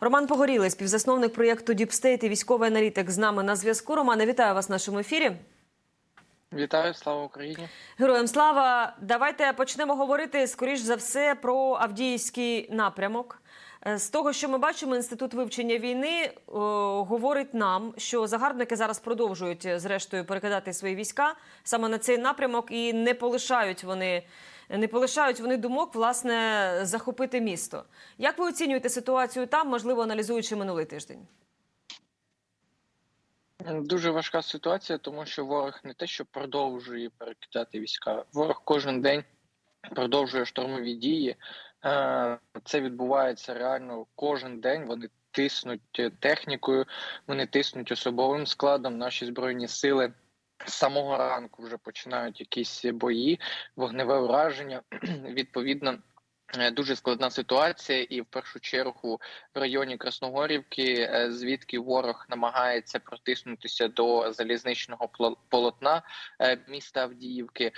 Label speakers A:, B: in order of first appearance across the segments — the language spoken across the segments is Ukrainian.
A: Роман Погорілий, співзасновник проєкту Діпстейт і військовий аналітик з нами на зв'язку. Романе, вітаю вас в нашому ефірі.
B: Вітаю, слава Україні.
A: Героям слава. Давайте почнемо говорити скоріш за все про Авдіївський напрямок. Е, З того, що ми бачимо, інститут вивчення війни о, говорить нам, що загарбники зараз продовжують е, зрештою перекидати свої війська саме на цей напрямок і не полишають вони. Не полишають вони думок, власне, захопити місто. Як ви оцінюєте ситуацію там, можливо, аналізуючи минулий тиждень?
B: Дуже важка ситуація, тому що ворог не те, що продовжує перекидати війська. Ворог кожен день продовжує штурмові дії. Е, Це відбувається реально кожен день. Вони тиснуть технікою, вони тиснуть особовим складом. Наші збройні сили з самого ранку вже починають якісь бої, вогневе ураження. Відповідно. е, Дуже складна ситуація, і в першу чергу в районі Красногорівки, е, звідки ворог намагається протиснутися до залізничного полотна е, міста Авдіївки.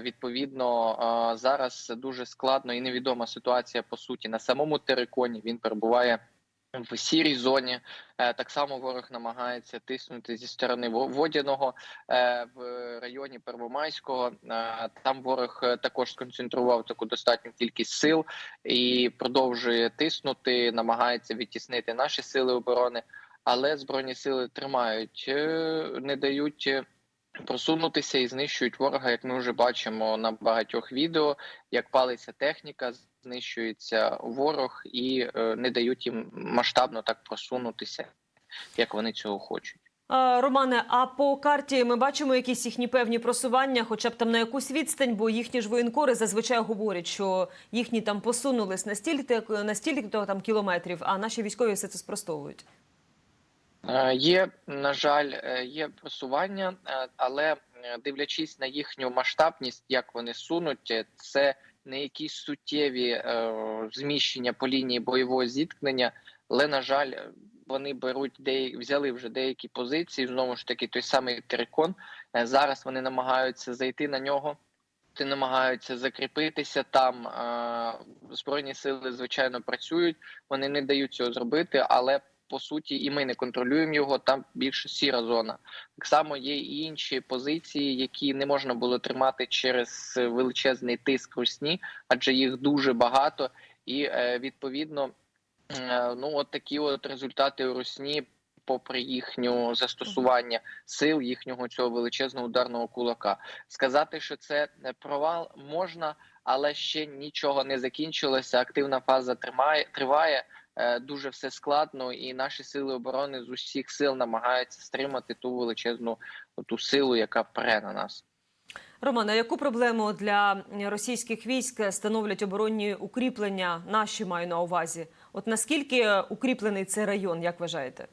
B: Відповідно, зараз дуже складно і невідома ситуація по суті на самому териконі. Він перебуває. В сірій зоні Е, так само ворог намагається тиснути зі сторони Во- водяного е, в районі Первомайського. Е, Там ворог також сконцентрував таку достатню кількість сил і продовжує тиснути, намагається відтіснити наші сили оборони, але збройні сили тримають, не дають. Е, Просунутися і знищують ворога, як ми вже бачимо на багатьох відео, як палиться техніка, знищується ворог і е, не дають їм масштабно так просунутися, як вони цього хочуть.
A: Романе, а по карті ми бачимо якісь їхні певні просування, хоча б там на якусь відстань, бо їхні ж воєнкори зазвичай говорять, що їхні там посунулись настільки настільки то там кілометрів, а наші військові все це спростовують.
B: Е, Є, на жаль, е, є просування, е, але дивлячись на їхню масштабність, як вони сунуть, це не якісь суттєві зміщення по лінії бойового зіткнення. Але на жаль, вони беруть деякі, взяли вже деякі позиції. Знову ж таки, той самий Терикон. Е, Зараз вони намагаються зайти на нього. Ти намагаються закріпитися там. Збройні сили звичайно працюють. Вони не дають цього зробити, але по суті, і ми не контролюємо його. Там більше сіра зона. Так само є і інші позиції, які не можна було тримати через величезний тиск русні, адже їх дуже багато, і е, відповідно, е, ну от такі от результати у русні. Попри їхню застосування сил, їхнього цього величезного ударного кулака, сказати, що це е, провал можна, але ще нічого не закінчилося. Активна фаза тримає триває. Е, Дуже все складно, і наші сили оборони з усіх сил намагаються стримати ту величезну ту силу, яка пре на нас.
A: Романе, а яку проблему для російських військ становлять оборонні укріплення? Наші маю на увазі. От наскільки укріплений цей район, як вважаєте?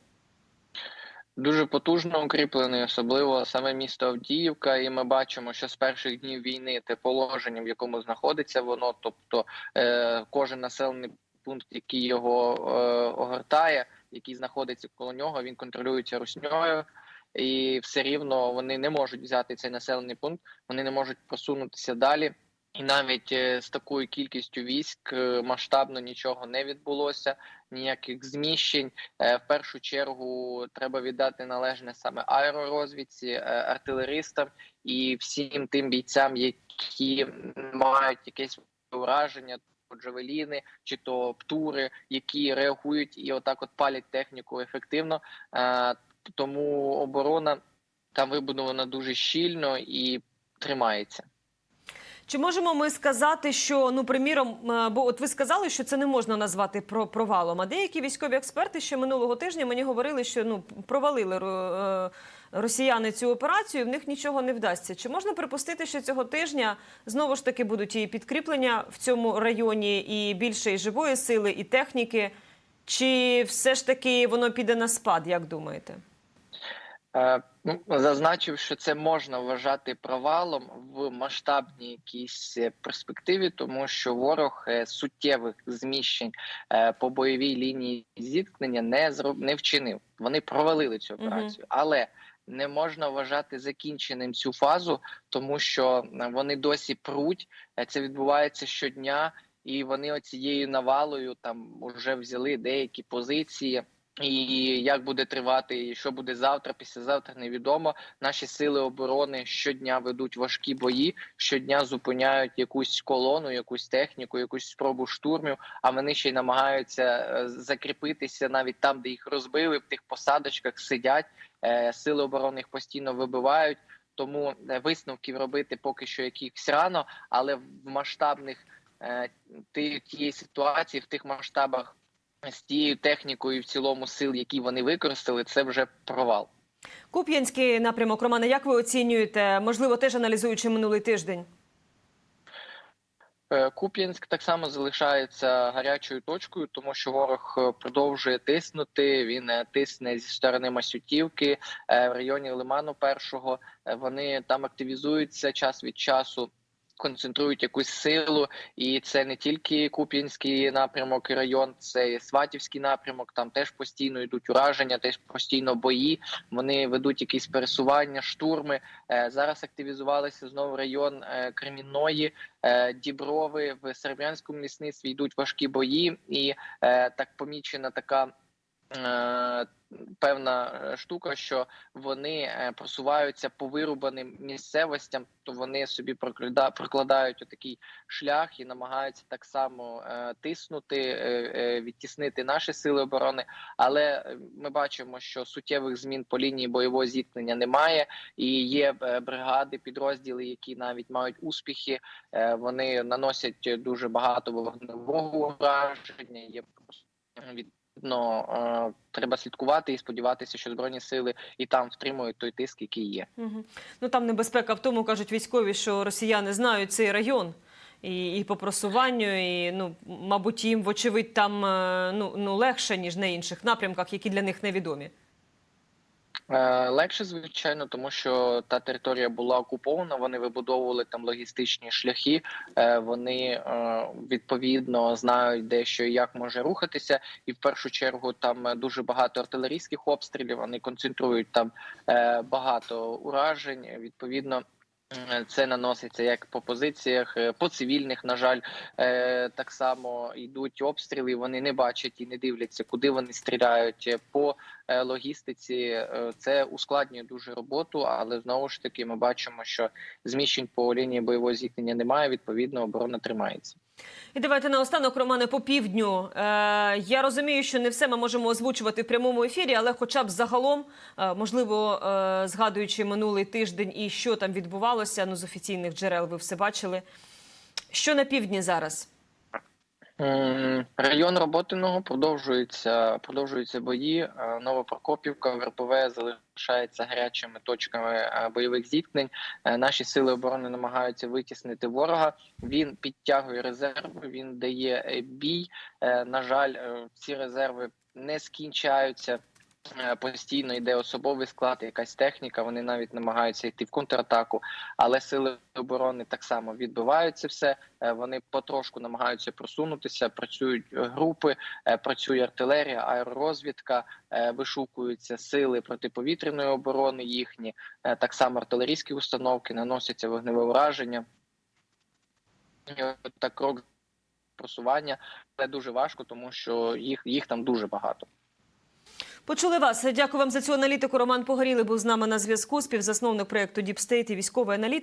B: Дуже потужно укріплений, особливо саме місто Авдіївка. І ми бачимо, що з перших днів війни те положення, в якому знаходиться воно, тобто е, кожен населений пункт, який його е, огортає, який знаходиться коло нього, він контролюється русньою. І все рівно вони не можуть взяти цей населений пункт, вони не можуть просунутися далі. І навіть е, з такою кількістю військ е, масштабно нічого не відбулося, ніяких зміщень. Е, В першу чергу треба віддати належне саме аеророзвідці, артилеристам і всім тим бійцям, які мають якесь ураження, джавеліни чи то птури, які реагують і отак, от палять техніку ефективно. Е, Тому оборона там вибудована дуже щільно і тримається.
A: Чи можемо ми сказати, що ну приміром, е, бо от ви сказали, що це не можна назвати про провалом. А деякі військові експерти ще минулого тижня мені говорили, що ну провалили е, росіяни цю операцію, в них нічого не вдасться. Чи можна припустити, що цього тижня знову ж таки будуть і підкріплення в цьому районі, і більше і живої сили, і техніки? Чи все ж таки воно піде на спад, як думаєте?
B: Е, ну, Зазначив, що це можна вважати провалом в масштабній якійсь перспективі, тому що ворог е, суттєвих зміщень е, по бойовій лінії зіткнення не зроб... не вчинив. Вони провалили цю операцію, але не можна вважати закінченим цю фазу, тому що вони досі пруть. Це відбувається щодня. і вони оцією навалою там вже взяли деякі позиції. І як буде тривати, і що буде завтра, післязавтра, невідомо. Наші сили оборони щодня ведуть важкі бої, щодня зупиняють якусь колону, якусь техніку, якусь спробу штурмів. А вони ще й намагаються е, закріпитися навіть там, де їх розбили, в тих посадочках сидять. Е, Сили оборони їх постійно вибивають. Тому е, висновків робити поки що якихось рано, але в масштабних тієї ситуації, в тих масштабах з тією технікою в цілому сил, які вони використали, це вже провал.
A: Куп'янський напрямок, Романе, як ви оцінюєте? Можливо, теж аналізуючи минулий тиждень?
B: Е, Куп'янськ так само залишається гарячою точкою, тому що ворог е, продовжує тиснути. Він е, тисне зі сторони Масютівки в районі Лиману. Першого вони там активізуються час від часу. Концентрують якусь силу, і це не тільки Куп'янський напрямок і район, це і Сватівський напрямок. Там теж постійно йдуть ураження, теж постійно бої. Вони ведуть якісь пересування, штурми. Е, Зараз активізувалися знову район е, Кремінної, е, Діброви в Серебрянському лісництві йдуть важкі бої, і так помічена така. Е, Певна е, штука, що вони е, просуваються по вирубаним місцевостям, то вони собі прокладають, отакий шлях і намагаються так само тиснути, відтіснити наші сили оборони. Але ми бачимо, що суттєвих змін по лінії бойового зіткнення немає, і є бригади, підрозділи, які навіть мають успіхи. Вони наносять дуже багато вогневого ураження. Є відповідно, е, треба слідкувати і сподіватися, що збройні сили і там втримують той тиск, який є.
A: Угу. Ну там небезпека в тому, кажуть військові, що росіяни знають цей район. І, і по просуванню, і ну, мабуть, їм, вочевидь, там е, ну, ну легше, ніж на інших напрямках, які для них невідомі.
B: Е, Легше, звичайно, тому що та територія була окупована. Вони вибудовували там логістичні шляхи. е, Вони е, відповідно знають, де що і як може рухатися. І в першу чергу там дуже багато артилерійських обстрілів. Вони концентрують там багато уражень. Відповідно. Е, Це наноситься як по позиціях, е, по цивільних, на жаль, е, так само йдуть обстріли. Вони не бачать і не дивляться, куди вони стріляють. По логістиці це ускладнює дуже роботу, але знову ж таки ми бачимо, що зміщень по лінії бойового зіткнення немає. Відповідно, оборона тримається.
A: І давайте наостанок, Романе, по півдню. Е, я розумію, що не все ми можемо озвучувати в прямому ефірі, але хоча б загалом, е, можливо, е, згадуючи минулий тиждень і що там відбувалося, ну з офіційних джерел ви все бачили. Що на півдні зараз?
B: Район Роботиного продовжується, продовжуються бої. Е, Новопрокопівка, ВРПВ залишається гарячими точками е, бойових зіткнень. Е, Наші сили оборони намагаються витіснити ворога. Він підтягує резерви, він дає бій. На жаль, ці резерви не скінчаються. Е, Постійно йде особовий склад, якась техніка. Вони навіть намагаються йти в контратаку, але сили оборони так само відбивають це все. Е, Вони потрошку намагаються просунутися. Працюють групи, е, працює артилерія, аеророзвідка, вишукуються сили протиповітряної оборони їхні. Так само артилерійські установки наносяться вогневе ураження. І Так крок просування, але дуже важко, тому що їх, їх там дуже багато.
A: Почули вас. Дякую вам за цю аналітику. Роман Погорілий був з нами на зв'язку. Співзасновник проєкту Діпстейт і військовий аналітик.